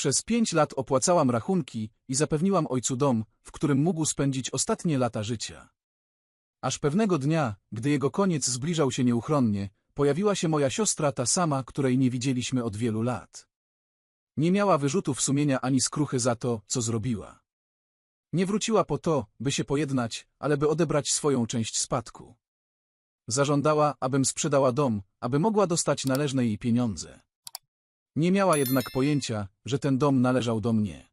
Przez pięć lat opłacałam rachunki i zapewniłam ojcu dom, w którym mógł spędzić ostatnie lata życia. Aż pewnego dnia, gdy jego koniec zbliżał się nieuchronnie, pojawiła się moja siostra, ta sama, której nie widzieliśmy od wielu lat. Nie miała wyrzutów sumienia ani skruchy za to, co zrobiła. Nie wróciła po to, by się pojednać, ale by odebrać swoją część spadku. Zażądała, abym sprzedała dom, aby mogła dostać należne jej pieniądze. Nie miała jednak pojęcia, że ten dom należał do mnie.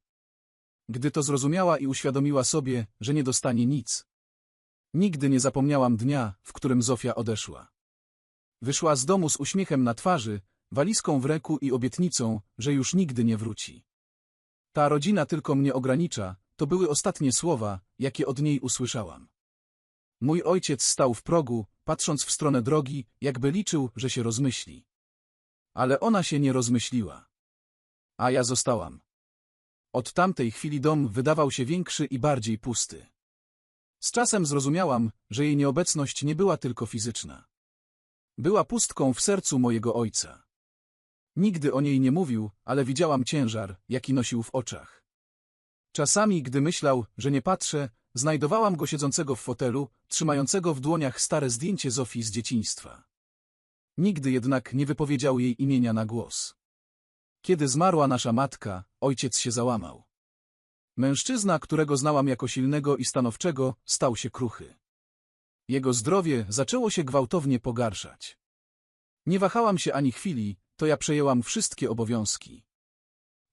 Gdy to zrozumiała i uświadomiła sobie, że nie dostanie nic. Nigdy nie zapomniałam dnia, w którym Zofia odeszła. Wyszła z domu z uśmiechem na twarzy, walizką w ręku i obietnicą, że już nigdy nie wróci. Ta rodzina tylko mnie ogranicza, to były ostatnie słowa, jakie od niej usłyszałam. Mój ojciec stał w progu, patrząc w stronę drogi, jakby liczył, że się rozmyśli. Ale ona się nie rozmyśliła. A ja zostałam. Od tamtej chwili dom wydawał się większy i bardziej pusty. Z czasem zrozumiałam, że jej nieobecność nie była tylko fizyczna. Była pustką w sercu mojego ojca. Nigdy o niej nie mówił, ale widziałam ciężar, jaki nosił w oczach. Czasami, gdy myślał, że nie patrzę, znajdowałam go siedzącego w fotelu, trzymającego w dłoniach stare zdjęcie Zofii z dzieciństwa. Nigdy jednak nie wypowiedział jej imienia na głos. Kiedy zmarła nasza matka, ojciec się załamał. Mężczyzna, którego znałam jako silnego i stanowczego, stał się kruchy. Jego zdrowie zaczęło się gwałtownie pogarszać. Nie wahałam się ani chwili, to ja przejęłam wszystkie obowiązki.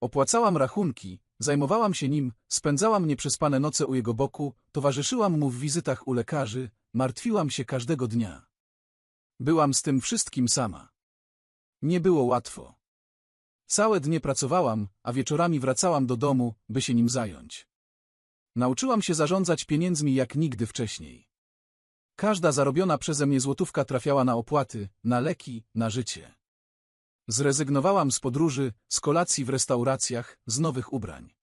Opłacałam rachunki, zajmowałam się nim, spędzałam nieprzespane noce u jego boku, towarzyszyłam mu w wizytach u lekarzy, martwiłam się każdego dnia. Byłam z tym wszystkim sama. Nie było łatwo. Całe dnie pracowałam, a wieczorami wracałam do domu, by się nim zająć. Nauczyłam się zarządzać pieniędzmi jak nigdy wcześniej. Każda zarobiona przeze mnie złotówka trafiała na opłaty, na leki, na życie. Zrezygnowałam z podróży, z kolacji w restauracjach, z nowych ubrań.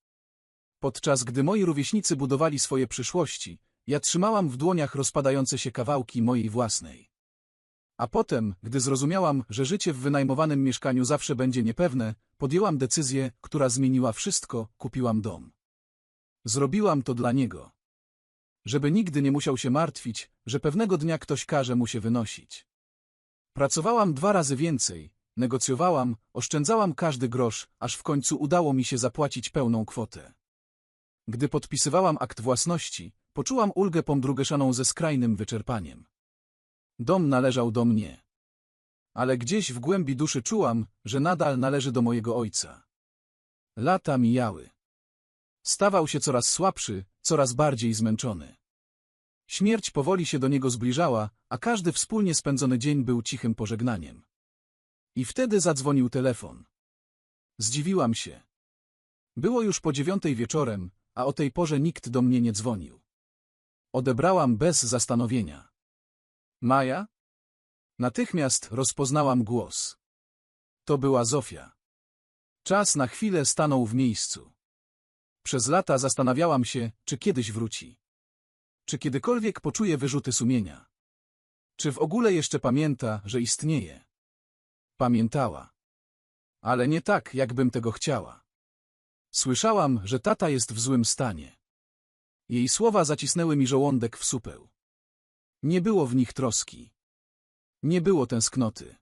Podczas gdy moi rówieśnicy budowali swoje przyszłości, ja trzymałam w dłoniach rozpadające się kawałki mojej własnej. A potem, gdy zrozumiałam, że życie w wynajmowanym mieszkaniu zawsze będzie niepewne, podjęłam decyzję, która zmieniła wszystko, kupiłam dom. Zrobiłam to dla niego. Żeby nigdy nie musiał się martwić, że pewnego dnia ktoś każe mu się wynosić. Pracowałam dwa razy więcej, negocjowałam, oszczędzałam każdy grosz, aż w końcu udało mi się zapłacić pełną kwotę. Gdy podpisywałam akt własności, poczułam ulgę pomdrugeszaną ze skrajnym wyczerpaniem. Dom należał do mnie. Ale gdzieś w głębi duszy czułam, że nadal należy do mojego ojca. Lata mijały. Stawał się coraz słabszy, coraz bardziej zmęczony. Śmierć powoli się do niego zbliżała, a każdy wspólnie spędzony dzień był cichym pożegnaniem. I wtedy zadzwonił telefon. Zdziwiłam się. Było już po dziewiątej wieczorem, a o tej porze nikt do mnie nie dzwonił. Odebrałam bez zastanowienia. Maja? Natychmiast rozpoznałam głos. To była Zofia. Czas na chwilę stanął w miejscu. Przez lata zastanawiałam się, czy kiedyś wróci. Czy kiedykolwiek poczuje wyrzuty sumienia. Czy w ogóle jeszcze pamięta, że istnieje. Pamiętała. Ale nie tak, jakbym tego chciała. Słyszałam, że tata jest w złym stanie. Jej słowa zacisnęły mi żołądek w supeł. Nie było w nich troski. Nie było tęsknoty.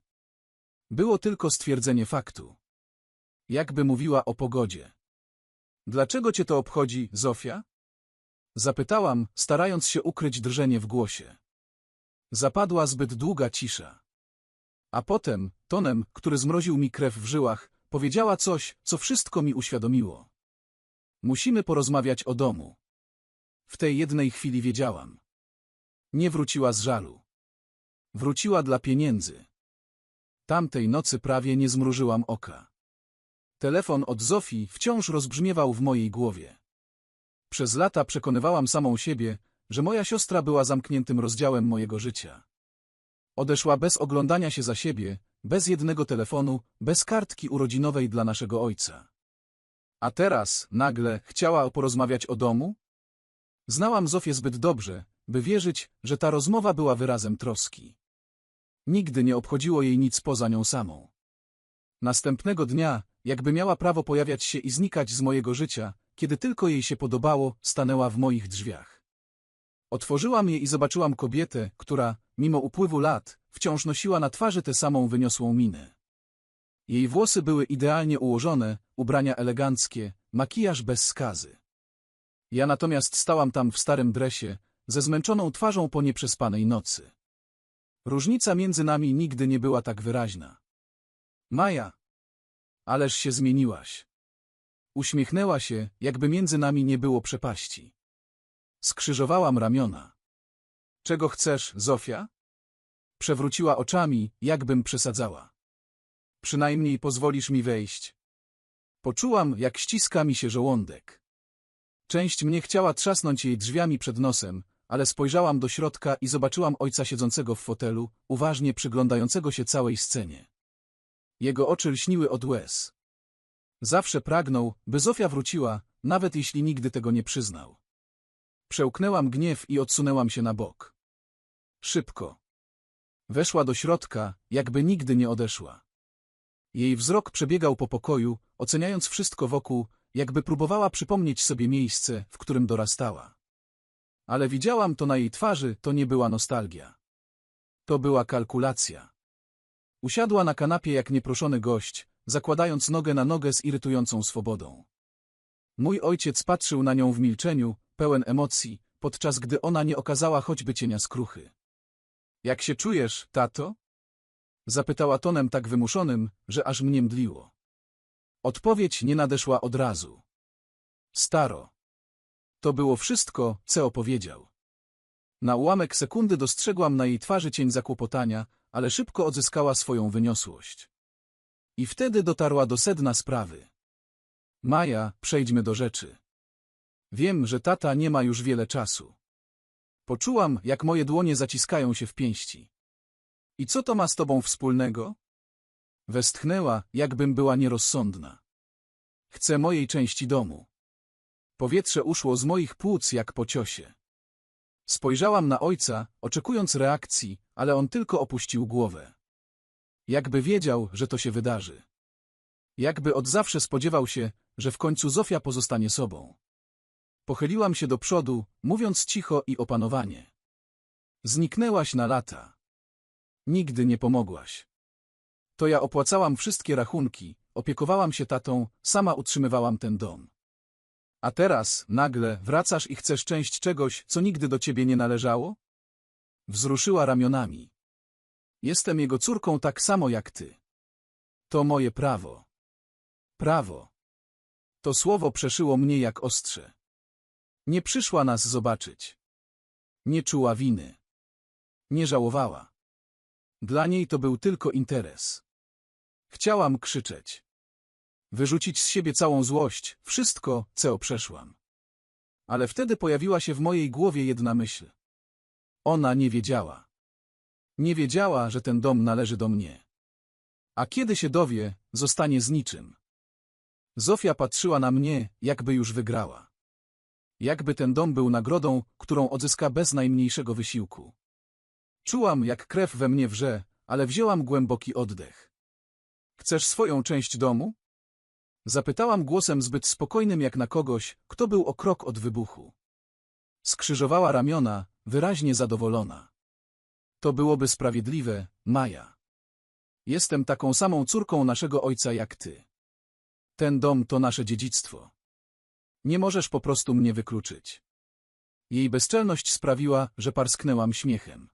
Było tylko stwierdzenie faktu. Jakby mówiła o pogodzie. Dlaczego cię to obchodzi, Zofia? Zapytałam, starając się ukryć drżenie w głosie. Zapadła zbyt długa cisza. A potem, tonem, który zmroził mi krew w żyłach, powiedziała coś, co wszystko mi uświadomiło. Musimy porozmawiać o domu. W tej jednej chwili wiedziałam. Nie wróciła z żalu. Wróciła dla pieniędzy. Tamtej nocy prawie nie zmrużyłam oka. Telefon od Zofii wciąż rozbrzmiewał w mojej głowie. Przez lata przekonywałam samą siebie, że moja siostra była zamkniętym rozdziałem mojego życia. Odeszła bez oglądania się za siebie, bez jednego telefonu, bez kartki urodzinowej dla naszego ojca. A teraz, nagle, chciała porozmawiać o domu? Znałam Zofię zbyt dobrze, by wierzyć, że ta rozmowa była wyrazem troski. Nigdy nie obchodziło jej nic poza nią samą. Następnego dnia, jakby miała prawo pojawiać się i znikać z mojego życia, kiedy tylko jej się podobało, stanęła w moich drzwiach. Otworzyłam je i zobaczyłam kobietę, która, mimo upływu lat, wciąż nosiła na twarzy tę samą wyniosłą minę. Jej włosy były idealnie ułożone, ubrania eleganckie, makijaż bez skazy. Ja natomiast stałam tam w starym dresie, ze zmęczoną twarzą po nieprzespanej nocy. Różnica między nami nigdy nie była tak wyraźna. Maja, ależ się zmieniłaś. Uśmiechnęła się, jakby między nami nie było przepaści. Skrzyżowałam ramiona. Czego chcesz, Zofia? Przewróciła oczami, jakbym przesadzała. Przynajmniej pozwolisz mi wejść. Poczułam, jak ściska mi się żołądek. Część mnie chciała trzasnąć jej drzwiami przed nosem, ale spojrzałam do środka i zobaczyłam ojca siedzącego w fotelu, uważnie przyglądającego się całej scenie. Jego oczy lśniły od łez. Zawsze pragnął, by Zofia wróciła, nawet jeśli nigdy tego nie przyznał. Przełknęłam gniew i odsunęłam się na bok. Szybko. Weszła do środka, jakby nigdy nie odeszła. Jej wzrok przebiegał po pokoju, oceniając wszystko wokół, jakby próbowała przypomnieć sobie miejsce, w którym dorastała. Ale widziałam to na jej twarzy, to nie była nostalgia. To była kalkulacja. Usiadła na kanapie jak nieproszony gość, zakładając nogę na nogę z irytującą swobodą. Mój ojciec patrzył na nią w milczeniu, pełen emocji, podczas gdy ona nie okazała choćby cienia skruchy. Jak się czujesz, tato? Zapytała tonem tak wymuszonym, że aż mnie mdliło. Odpowiedź nie nadeszła od razu. Staro. To było wszystko, co opowiedział. Na ułamek sekundy dostrzegłam na jej twarzy cień zakłopotania, ale szybko odzyskała swoją wyniosłość. I wtedy dotarła do sedna sprawy. Maja, przejdźmy do rzeczy. Wiem, że tata nie ma już wiele czasu. Poczułam, jak moje dłonie zaciskają się w pięści. I co to ma z tobą wspólnego? Westchnęła, jakbym była nierozsądna. Chcę mojej części domu. Powietrze uszło z moich płuc jak po ciosie. Spojrzałam na ojca, oczekując reakcji, ale on tylko opuścił głowę. Jakby wiedział, że to się wydarzy. Jakby od zawsze spodziewał się, że w końcu Zofia pozostanie sobą. Pochyliłam się do przodu, mówiąc cicho i opanowanie. Zniknęłaś na lata. Nigdy nie pomogłaś. To ja opłacałam wszystkie rachunki, opiekowałam się tatą, sama utrzymywałam ten dom. A teraz, nagle, wracasz i chcesz część czegoś, co nigdy do ciebie nie należało? Wzruszyła ramionami. Jestem jego córką tak samo jak ty. To moje prawo. Prawo. To słowo przeszyło mnie jak ostrze. Nie przyszła nas zobaczyć. Nie czuła winy. Nie żałowała. Dla niej to był tylko interes. Chciałam krzyczeć. Wyrzucić z siebie całą złość, wszystko, co przeszłam. Ale wtedy pojawiła się w mojej głowie jedna myśl. Ona nie wiedziała. Nie wiedziała, że ten dom należy do mnie. A kiedy się dowie, zostanie z niczym. Zofia patrzyła na mnie, jakby już wygrała. Jakby ten dom był nagrodą, którą odzyska bez najmniejszego wysiłku. Czułam, jak krew we mnie wrze, ale wzięłam głęboki oddech. Chcesz swoją część domu? Zapytałam głosem zbyt spokojnym jak na kogoś, kto był o krok od wybuchu. Skrzyżowała ramiona, wyraźnie zadowolona. To byłoby sprawiedliwe, Maja. Jestem taką samą córką naszego ojca jak ty. Ten dom to nasze dziedzictwo. Nie możesz po prostu mnie wykluczyć. Jej bezczelność sprawiła, że parsknęłam śmiechem.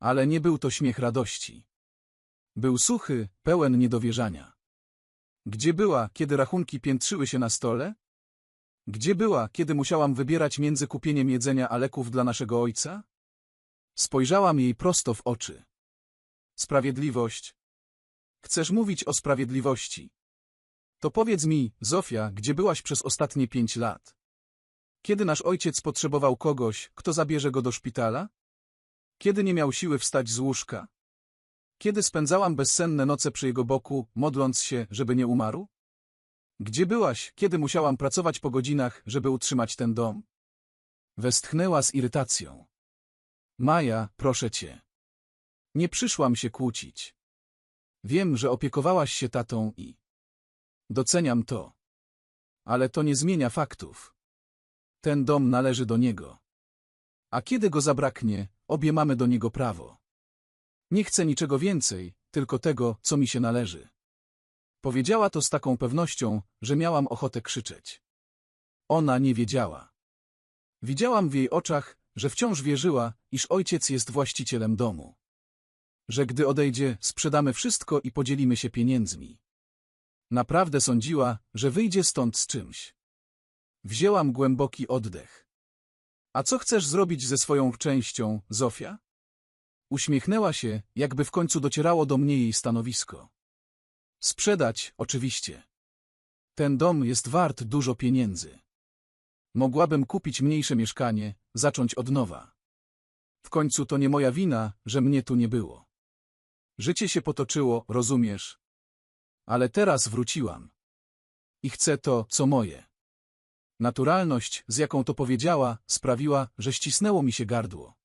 Ale nie był to śmiech radości. Był suchy, pełen niedowierzania. Gdzie była, kiedy rachunki piętrzyły się na stole? Gdzie była, kiedy musiałam wybierać między kupieniem jedzenia a leków dla naszego ojca? Spojrzałam jej prosto w oczy. Sprawiedliwość. Chcesz mówić o sprawiedliwości. To powiedz mi, Zofia, gdzie byłaś przez ostatnie pięć lat? Kiedy nasz ojciec potrzebował kogoś, kto zabierze go do szpitala? Kiedy nie miał siły wstać z łóżka? Kiedy spędzałam bezsenne noce przy jego boku, modląc się, żeby nie umarł? Gdzie byłaś, kiedy musiałam pracować po godzinach, żeby utrzymać ten dom? Westchnęła z irytacją. Maja, proszę cię. Nie przyszłam się kłócić. Wiem, że opiekowałaś się tatą i... Doceniam to. Ale to nie zmienia faktów. Ten dom należy do niego. A kiedy go zabraknie, obie mamy do niego prawo. Nie chcę niczego więcej, tylko tego, co mi się należy. Powiedziała to z taką pewnością, że miałam ochotę krzyczeć. Ona nie wiedziała. Widziałam w jej oczach, że wciąż wierzyła, iż ojciec jest właścicielem domu. Że gdy odejdzie, sprzedamy wszystko i podzielimy się pieniędzmi. Naprawdę sądziła, że wyjdzie stąd z czymś. Wzięłam głęboki oddech. A co chcesz zrobić ze swoją częścią, Zofia? Uśmiechnęła się, jakby w końcu docierało do mnie jej stanowisko. Sprzedać, oczywiście. Ten dom jest wart dużo pieniędzy. Mogłabym kupić mniejsze mieszkanie, zacząć od nowa. W końcu to nie moja wina, że mnie tu nie było. Życie się potoczyło, rozumiesz? Ale teraz wróciłam. I chcę to, co moje. Naturalność, z jaką to powiedziała, sprawiła, że ścisnęło mi się gardło.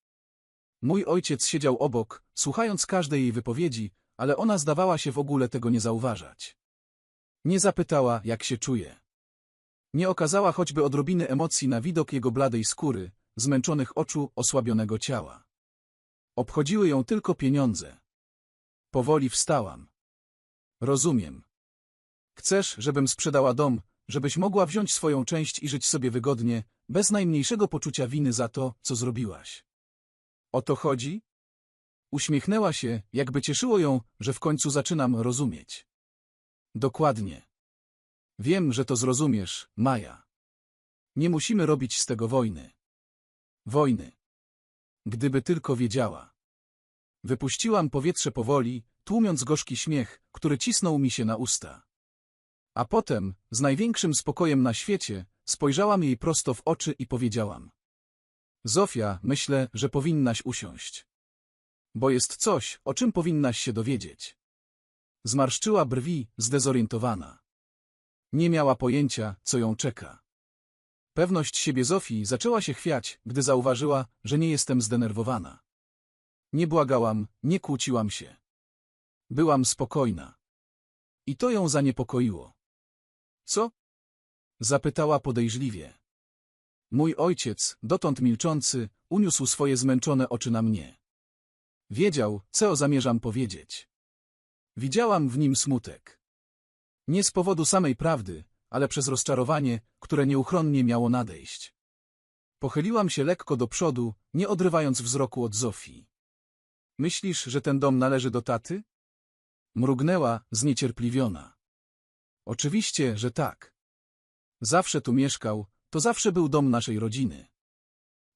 Mój ojciec siedział obok, słuchając każdej jej wypowiedzi, ale ona zdawała się w ogóle tego nie zauważać. Nie zapytała, jak się czuje. Nie okazała choćby odrobiny emocji na widok jego bladej skóry, zmęczonych oczu, osłabionego ciała. Obchodziły ją tylko pieniądze. Powoli wstałam. Rozumiem. Chcesz, żebym sprzedała dom, żebyś mogła wziąć swoją część i żyć sobie wygodnie, bez najmniejszego poczucia winy za to, co zrobiłaś. O to chodzi? Uśmiechnęła się, jakby cieszyło ją, że w końcu zaczynam rozumieć. Dokładnie. Wiem, że to zrozumiesz, Maja. Nie musimy robić z tego wojny. Wojny. Gdyby tylko wiedziała. Wypuściłam powietrze powoli, tłumiąc gorzki śmiech, który cisnął mi się na usta. A potem, z największym spokojem na świecie, spojrzałam jej prosto w oczy i powiedziałam. Zofia, myślę, że powinnaś usiąść. Bo jest coś, o czym powinnaś się dowiedzieć. Zmarszczyła brwi, zdezorientowana. Nie miała pojęcia, co ją czeka. Pewność siebie Zofii zaczęła się chwiać, gdy zauważyła, że nie jestem zdenerwowana. Nie błagałam, nie kłóciłam się. Byłam spokojna. I to ją zaniepokoiło. Co? Zapytała podejrzliwie. Mój ojciec, dotąd milczący, uniósł swoje zmęczone oczy na mnie. Wiedział, co zamierzam powiedzieć. Widziałam w nim smutek. Nie z powodu samej prawdy, ale przez rozczarowanie, które nieuchronnie miało nadejść. Pochyliłam się lekko do przodu, nie odrywając wzroku od Zofii. Myślisz, że ten dom należy do taty? Mrugnęła, zniecierpliwiona. Oczywiście, że tak. Zawsze tu mieszkał, to zawsze był dom naszej rodziny.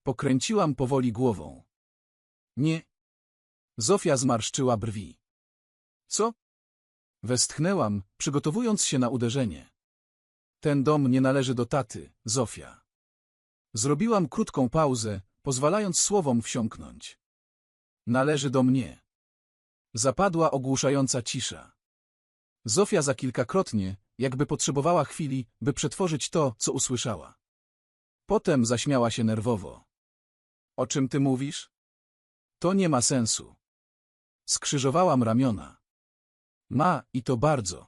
Pokręciłam powoli głową. Nie. Zofia zmarszczyła brwi. Co? Westchnęłam, przygotowując się na uderzenie. Ten dom nie należy do taty, Zofia. Zrobiłam krótką pauzę, pozwalając słowom wsiąknąć. Należy do mnie. Zapadła ogłuszająca cisza. Zofia za kilkakrotnie, jakby potrzebowała chwili, by przetworzyć to, co usłyszała. Potem zaśmiała się nerwowo. O czym ty mówisz? To nie ma sensu. Skrzyżowałam ramiona. Ma, i to bardzo.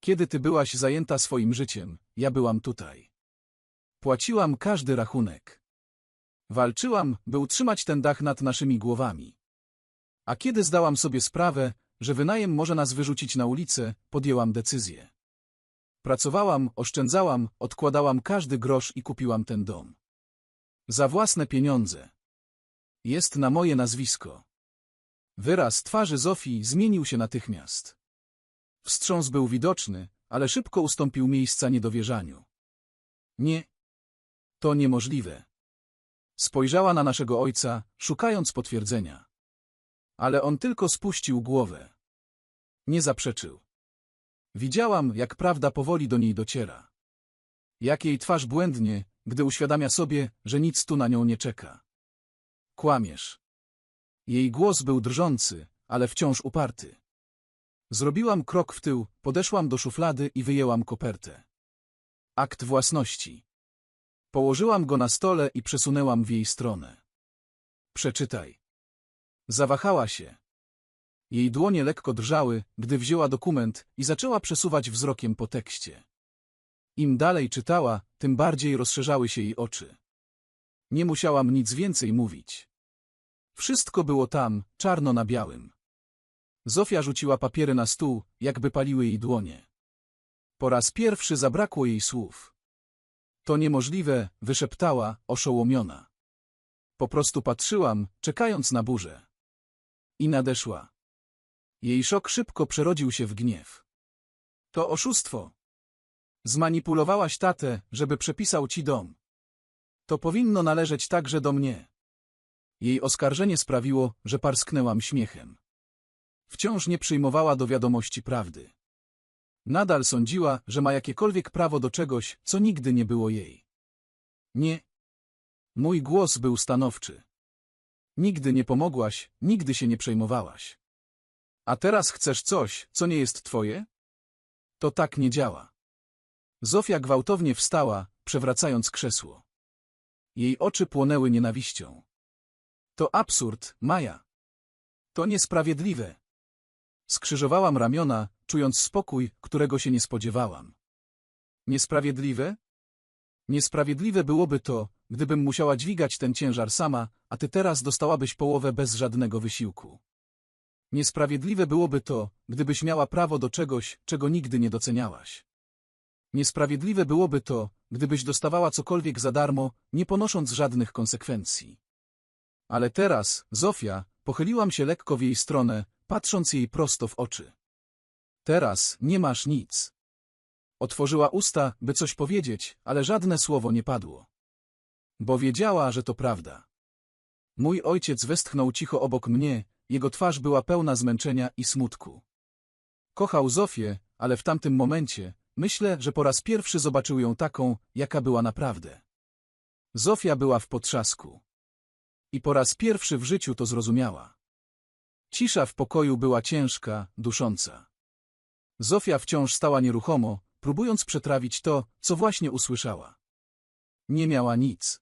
Kiedy ty byłaś zajęta swoim życiem, ja byłam tutaj. Płaciłam każdy rachunek. Walczyłam, by utrzymać ten dach nad naszymi głowami. A kiedy zdałam sobie sprawę, że wynajem może nas wyrzucić na ulicę, podjęłam decyzję. Pracowałam, oszczędzałam, odkładałam każdy grosz i kupiłam ten dom. Za własne pieniądze. Jest na moje nazwisko. Wyraz twarzy Zofii zmienił się natychmiast. Wstrząs był widoczny, ale szybko ustąpił miejsca niedowierzaniu. Nie. To niemożliwe. Spojrzała na naszego ojca, szukając potwierdzenia. Ale on tylko spuścił głowę. Nie zaprzeczył. Widziałam, jak prawda powoli do niej dociera. Jak jej twarz błędnie, gdy uświadamia sobie, że nic tu na nią nie czeka. Kłamiesz. Jej głos był drżący, ale wciąż uparty. Zrobiłam krok w tył, podeszłam do szuflady i wyjęłam kopertę. Akt własności. Położyłam go na stole i przesunęłam w jej stronę. Przeczytaj. Zawahała się. Jej dłonie lekko drżały, gdy wzięła dokument i zaczęła przesuwać wzrokiem po tekście. Im dalej czytała, tym bardziej rozszerzały się jej oczy. Nie musiałam nic więcej mówić. Wszystko było tam, czarno na białym. Zofia rzuciła papiery na stół, jakby paliły jej dłonie. Po raz pierwszy zabrakło jej słów. To niemożliwe, wyszeptała, oszołomiona. Po prostu patrzyłam, czekając na burzę. I nadeszła. Jej szok szybko przerodził się w gniew. To oszustwo. Zmanipulowałaś tatę, żeby przepisał ci dom. To powinno należeć także do mnie. Jej oskarżenie sprawiło, że parsknęłam śmiechem. Wciąż nie przyjmowała do wiadomości prawdy. Nadal sądziła, że ma jakiekolwiek prawo do czegoś, co nigdy nie było jej. Nie. Mój głos był stanowczy. Nigdy nie pomogłaś, nigdy się nie przejmowałaś. A teraz chcesz coś, co nie jest twoje? To tak nie działa. Zofia gwałtownie wstała, przewracając krzesło. Jej oczy płonęły nienawiścią. To absurd, Maja. To niesprawiedliwe. Skrzyżowałam ramiona, czując spokój, którego się nie spodziewałam. Niesprawiedliwe? Niesprawiedliwe byłoby to, gdybym musiała dźwigać ten ciężar sama, a ty teraz dostałabyś połowę bez żadnego wysiłku. Niesprawiedliwe byłoby to, gdybyś miała prawo do czegoś, czego nigdy nie doceniałaś. Niesprawiedliwe byłoby to, gdybyś dostawała cokolwiek za darmo, nie ponosząc żadnych konsekwencji. Ale teraz, Zofia, pochyliłam się lekko w jej stronę, patrząc jej prosto w oczy. Teraz nie masz nic. Otworzyła usta, by coś powiedzieć, ale żadne słowo nie padło. Bo wiedziała, że to prawda. Mój ojciec westchnął cicho obok mnie, jego twarz była pełna zmęczenia i smutku. Kochał Zofię, ale w tamtym momencie, myślę, że po raz pierwszy zobaczył ją taką, jaka była naprawdę. Zofia była w potrzasku. I po raz pierwszy w życiu to zrozumiała. Cisza w pokoju była ciężka, dusząca. Zofia wciąż stała nieruchomo, próbując przetrawić to, co właśnie usłyszała. Nie miała nic.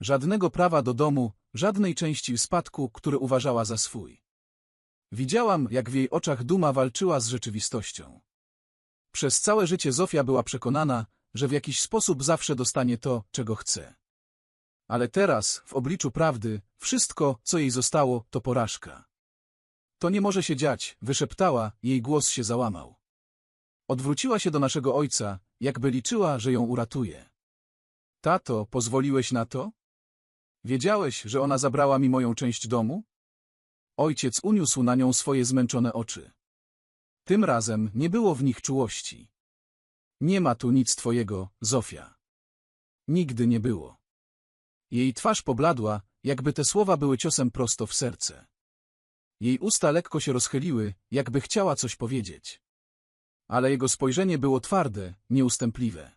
Żadnego prawa do domu, żadnej części spadku, który uważała za swój. Widziałam, jak w jej oczach duma walczyła z rzeczywistością. Przez całe życie Zofia była przekonana, że w jakiś sposób zawsze dostanie to, czego chce. Ale teraz, w obliczu prawdy, wszystko, co jej zostało, to porażka. To nie może się dziać, wyszeptała, jej głos się załamał. Odwróciła się do naszego ojca, jakby liczyła, że ją uratuje. Tato, pozwoliłeś na to? Wiedziałeś, że ona zabrała mi moją część domu? Ojciec uniósł na nią swoje zmęczone oczy. Tym razem nie było w nich czułości. Nie ma tu nic twojego, Zofia. Nigdy nie było. Jej twarz pobladła, jakby te słowa były ciosem prosto w serce. Jej usta lekko się rozchyliły, jakby chciała coś powiedzieć. Ale jego spojrzenie było twarde, nieustępliwe.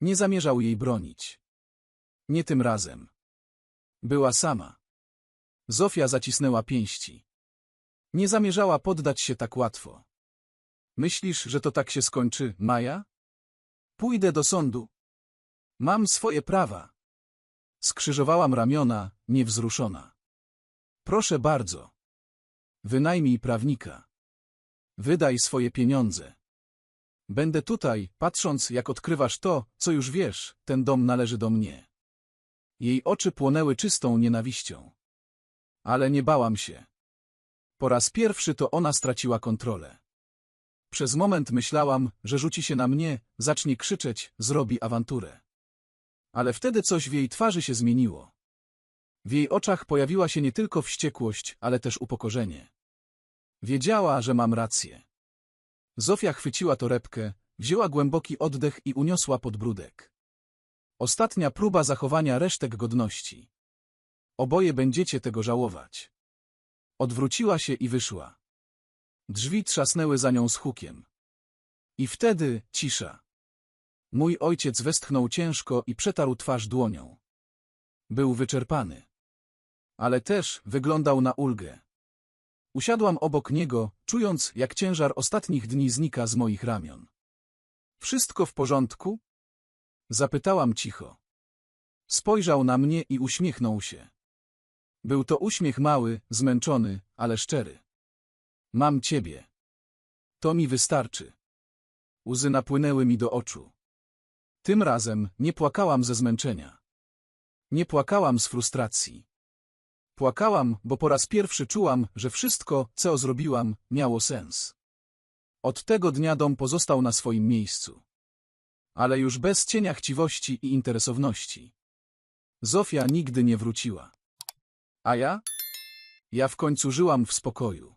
Nie zamierzał jej bronić. Nie tym razem. Była sama. Zofia zacisnęła pięści. Nie zamierzała poddać się tak łatwo. Myślisz, że to tak się skończy, Maja? Pójdę do sądu. Mam swoje prawa. Skrzyżowałam ramiona, niewzruszona. Proszę bardzo. Wynajmij prawnika. Wydaj swoje pieniądze. Będę tutaj, patrząc, jak odkrywasz to, co już wiesz, ten dom należy do mnie. Jej oczy płonęły czystą nienawiścią. Ale nie bałam się. Po raz pierwszy to ona straciła kontrolę. Przez moment myślałam, że rzuci się na mnie, zacznie krzyczeć, zrobi awanturę. Ale wtedy coś w jej twarzy się zmieniło. W jej oczach pojawiła się nie tylko wściekłość, ale też upokorzenie. Wiedziała, że mam rację. Zofia chwyciła torebkę, wzięła głęboki oddech i uniosła podbródek. Ostatnia próba zachowania resztek godności. Oboje będziecie tego żałować. Odwróciła się i wyszła. Drzwi trzasnęły za nią z hukiem. I wtedy cisza. Mój ojciec westchnął ciężko i przetarł twarz dłonią. Był wyczerpany. Ale też wyglądał na ulgę. Usiadłam obok niego, czując, jak ciężar ostatnich dni znika z moich ramion. Wszystko w porządku? Zapytałam cicho. Spojrzał na mnie i uśmiechnął się. Był to uśmiech mały, zmęczony, ale szczery. Mam ciebie. To mi wystarczy. Łzy napłynęły mi do oczu. Tym razem nie płakałam ze zmęczenia. Nie płakałam z frustracji. Płakałam, bo po raz pierwszy czułam, że wszystko, co zrobiłam, miało sens. Od tego dnia dom pozostał na swoim miejscu. Ale już bez cienia chciwości i interesowności. Zofia nigdy nie wróciła. A ja? Ja w końcu żyłam w spokoju.